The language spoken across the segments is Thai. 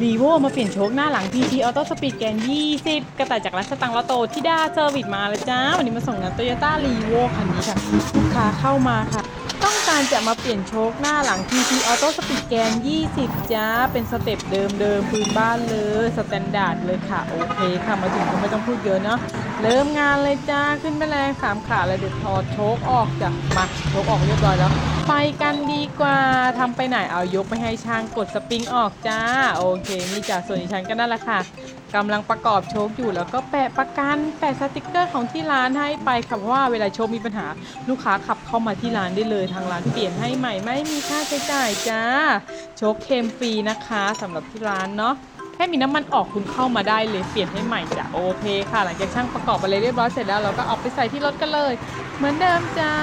รีโวมาเปลี่ยนโชคหน้าหลัง PT Auto Speed แกน 20 กระต่ายจากรัชตังลอโตที่ด้าเซอร์วิสมาแล้วจ้า วันนี้มาส่งงานโตโยต้ารีโวคันนี้ค่ะ ลูกค้าเข้ามาค่ะ ต้องการจะมาเปลี่ยนโชคหน้าหลัง PT Auto Speed แกน20 จ้า เป็นสเต็ปเดิมเดิมพื้นบ้านเลย สแตนดาร์ดเลยค่ะ โอเคค่ะ มาถึงก็ไม่ต้องพูดเยอะเนาะ เริ่มงานเลยจ้า ขึ้นไปแรงสามขาเลยเดี๋ยวถอดโชคออกจ้ะ มาโชคออกเรียบร้อยแล้ว ไปกันดีกว่าทำไปไหนเอายกไปให้ช่างกดสปริงออกจ้า โอเค นี่จ้ะส่วนดิฉันก็นั่นแหละค่ะ กำลังประกอบโชคอยู่แล้วก็แปะประกันแปะสติกเกอร์ของที่ร้านให้ไปค่ะเพราะว่าเวลาโชคมีปัญหา ลูกค้าขับเข้ามาที่ร้านได้เลยทางร้านเปลี่ยนให้ใหม่ไม่มีค่าใช้จ่ายจ้าโชคเคมฟรีนะคะสำหรับที่ร้านเนาะ ค่มีน้ำมันออกคุณเข้ามาได้เลยเปลี่ยนให้ใหม่จ้ะโอเคค่ะ หลังจากช่างประกอบอะไรเรียบร้อยเสร็จแล้วเราก็เอาไปใส่ที่รถกันเลย เหมือนเดิมจ้า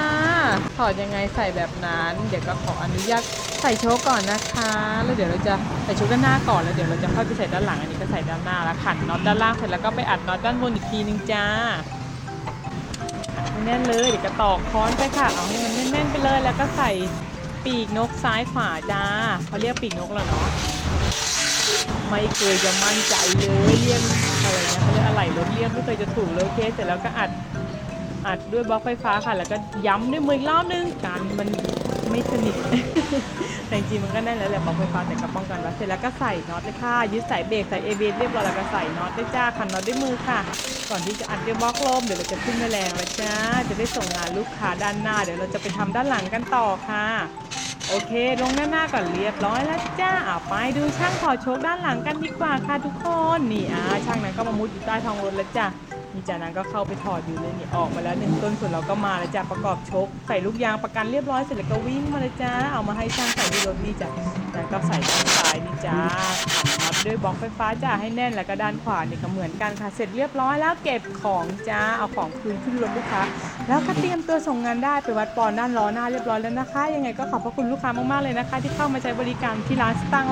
ถอดยังไงใส่แบบนั้น เดี๋ยวก็ขออนุญาตใส่โชว์ก่อนนะคะ แล้วเดี๋ยวเราจะใส่โชว์ด้านหน้าก่อนแล้วเดี๋ยวเราจะค่อยไปใส่ด้านหลังอันนี้ก็ใส่ด้านหน้าแล้วขันน็อตด้านล่างเสร็จแล้วก็ไปอัดน็อตด้านบนอีกทีนึงจ้าแน่นเลยเดี๋ยวจะตอกค้อนไปค่ะเอาให้มันแน่นๆไปเลยแล้วก็ใส่ปีกนกซ้ายขวาจ้าเขาเรียกปีกนกแล้วเนาะ ไม่เคยจะมั่นใจเลยเรียกอะไรนะเขาเรียกอะไรรถเรียกไม่เคยจะถูกเลยโอเคเสร็จแล้วก็อัดอัดด้วยบล็อกไฟฟ้าค่ะ แล้วก็ย้ำด้วยมืออีกรอบนึงกันมันไม่สนิทแต่จริงมันก็แน่นแล้วแหละบล็อกไฟฟ้าแต่ก็ป้องกันไว้เสร็จแล้วก็ใส่น็อตเลยค่ะยึดสายเบรกใส่เอเบเรียบร้อยแล้วก็ใส่น็อตได้จ้าขันน็อตด้วยมือค่ะ ก่อนที่จะอัดด้วยบล็อกลมเดี๋ยวเราจะขึ้นแมลงแล้วจ้าจะได้ส่งงานลูกค้าด้านหน้า เดี๋ยวเราจะไปทำด้านหลังกันต่อค่ะ โอเค ลงด้านหน้าก่อนเรียบร้อยแล้วจ้าอะไปดูช่างถอดโชคด้านหลังกันดีกว่าค่ะทุกคน นี่อ่าช่างนั้นก็มามุดอยู่ใต้ท้องรถแล้วจ้า จากนั้นก็เข้าไปถอดอยู่เลยนี่ออกมาแล้วหนึ่งต้นส่วนเราก็มาแล้วจ้ะประกอบชคใส่ลูกยางประกันเรียบร้อยเสร็จแล้วก็วิ่งมาเลยจ้าเอามาให้ช่างใส่ที่รถนี่จ้ะแล้วก็ใส่ด้านซ้ายนี่จ้าขันน็อตด้วยบล็อกไฟฟ้าจ้าให้แน่นแล้วก็ด้านขวานี่ก็เหมือนกันค่ะเสร็จเรียบร้อยแล้วเก็บของจ้าเอาของคืนขึ้นรถลูกค้าแล้วก็เตรียมตัวส่งงานได้ไปวัดปอนด้านล้อหน้าเรียบร้อยแล้วนะคะ ยังไงก็ขอบพระคุณลูกค้ามากๆเลยนะคะ ที่เข้ามาใช้บริการที่ร้านสตางค์